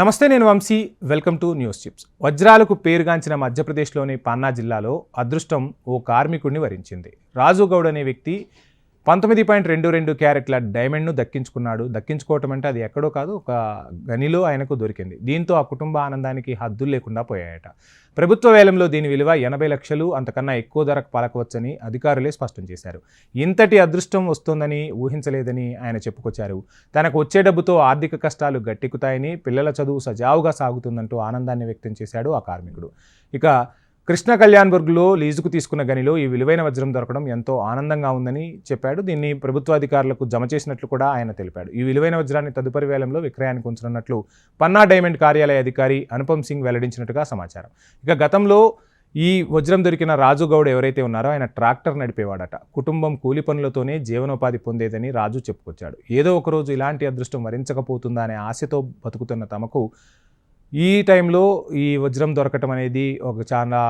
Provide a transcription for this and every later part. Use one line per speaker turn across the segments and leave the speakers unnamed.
నమస్తే నేను Vamshi. Welcome to news chips. వజ్రాలకు పేరుగాంచిన మధ్యప్రదేశ్లోని పన్నా జిల్లాలో అదృష్టం ఓ కార్మికుడిని వరించింది. రాజు గౌడ్ అనే వ్యక్తి పంతొమ్మిది పాయింట్ రెండు రెండు క్యారెట్ల డైమండ్ను దక్కించుకున్నాడు. దక్కించుకోవటం అంటే అది ఎక్కడో కాదు ఒక గనిలో ఆయనకు దొరికింది. దీంతో ఆ కుటుంబ ఆనందానికి హద్దులు లేకుండా పోయాయట. ప్రభుత్వ వేలంలో దీని విలువ ఎనభై లక్షలు అంతకన్నా ఎక్కువ ధరకు పలకవచ్చని అధికారులే స్పష్టం చేశారు. ఇంతటి అదృష్టం వస్తుందని ఊహించలేదని ఆయన చెప్పుకొచ్చారు. తనకు వచ్చే డబ్బుతో ఆర్థిక కష్టాలు గట్టెక్కుతాయని పిల్లల చదువు సజావుగా సాగుతుందంటూ ఆనందాన్ని వ్యక్తం చేశాడు ఆ కార్మికుడు. ఇక కృష్ణ కళ్యాణ్బర్గ్లో లీజుకు తీసుకున్న గనిలో ఈ విలువైన వజ్రం దొరకడం ఎంతో ఆనందంగా ఉందని చెప్పాడు. దీన్ని ప్రభుత్వాధికారులకు జమ చేసినట్లు కూడా ఆయన తెలిపాడు. ఈ విలువైన వజ్రాన్ని తదుపరి వేలంలో విక్రయానికి ఉంచనున్నట్లు పన్నా డైమండ్ కార్యాలయ అధికారి అనుపమ్ సింగ్ వెల్లడించినట్టుగా సమాచారం. ఇక గతంలో ఈ వజ్రం దొరికిన రాజు గౌడ్ ఎవరైతే ఉన్నారో ఆయన ట్రాక్టర్ నడిపేవాడట. కుటుంబం కూలి పనులతోనే జీవనోపాధి పొందేదని రాజు చెప్పుకొచ్చాడు. ఏదో ఒకరోజు ఇలాంటి అదృష్టం వరించకపోతుందా అనే ఆశతో బతుకుతున్న తమకు ఈ టైంలో ఈ వజ్రం దొరకటం అనేది ఒక చాలా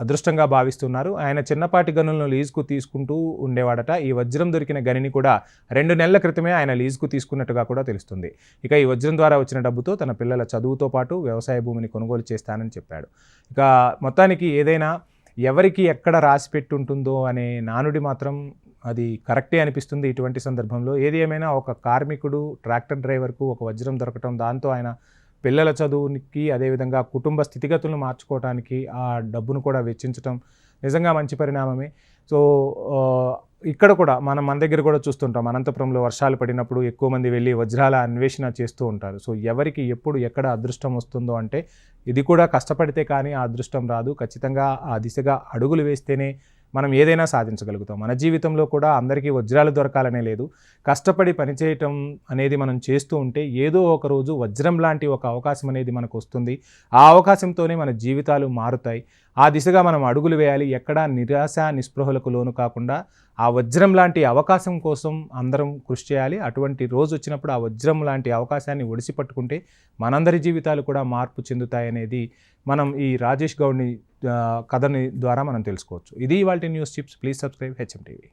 అదృష్టంగా భావిస్తున్నారు. ఆయన చిన్నపాటి గనులను లీజుకు తీసుకుంటూ ఉండేవాడట. ఈ వజ్రం దొరికిన గనిని కూడా రెండు నెలల క్రితమే ఆయన లీజుకు తీసుకున్నట్టుగా కూడా తెలుస్తుంది. ఇక ఈ వజ్రం ద్వారా వచ్చిన డబ్బుతో తన పిల్లల చదువుతో పాటు వ్యవసాయ భూమిని కొనుగోలు చేస్తానని చెప్పాడు. ఇక మొత్తానికి ఏదైనా ఎవరికి ఎక్కడ రాసి పెట్టి ఉంటుందో అనే నానుడి మాత్రం అది కరెక్టే అనిపిస్తుంది ఇటువంటి సందర్భంలో. ఏది ఏమైనా ఒక కార్మికుడు ట్రాక్టర్ డ్రైవర్కు ఒక వజ్రం దొరకటం దాంతో ఆయన పిల్లల చదువునికి అదేవిధంగా కుటుంబ స్థితిగతులను మార్చుకోవడానికి ఆ డబ్బును కూడా వెచ్చించడం నిజంగా మంచి పరిణామమే. సో ఇక్కడ కూడా మనం మన దగ్గర కూడా చూస్తుంటాం అనంతపురంలో వర్షాలు పడినప్పుడు ఎక్కువ మంది వెళ్ళి వజ్రాల అన్వేషణ చేస్తూ ఉంటారు. సో ఎవరికి ఎప్పుడు ఎక్కడ అదృష్టం వస్తుందో అంటే ఇది కూడా కష్టపడితే కానీ ఆ అదృష్టం రాదు. ఖచ్చితంగా ఆ దిశగా అడుగులు వేస్తేనే మనం ఏదైనా సాధించగలుగుతాం. మన జీవితంలో కూడా అందరికీ వజ్రాలు దొరకాలనే లేదు. కష్టపడి పనిచేయటం అనేది మనం చేస్తూ ఉంటే ఏదో ఒక రోజు వజ్రం లాంటి ఒక అవకాశం అనేది మనకు వస్తుంది. ఆ అవకాశంతోనే మన జీవితాలు మారుతాయి. ఆ దిశగా మనం అడుగులు వేయాలి. ఎక్కడా నిరాశ నిస్పృహలకు లోను కాకుండా ఆ వజ్రం లాంటి అవకాశం కోసం అందరం కృషి చేయాలి. అటువంటి రోజు వచ్చినప్పుడు ఆ వజ్రం లాంటి అవకాశాన్ని ఒడిసి పట్టుకుంటే మనందరి జీవితాలు కూడా మార్పు చెందుతాయనేది మనం ఈ రాజేష్ గౌడ్ని కథని ద్వారా మనం తెలుసుకోవచ్చు. ఇది వాళ్ళ news chips. Please subscribe HM TV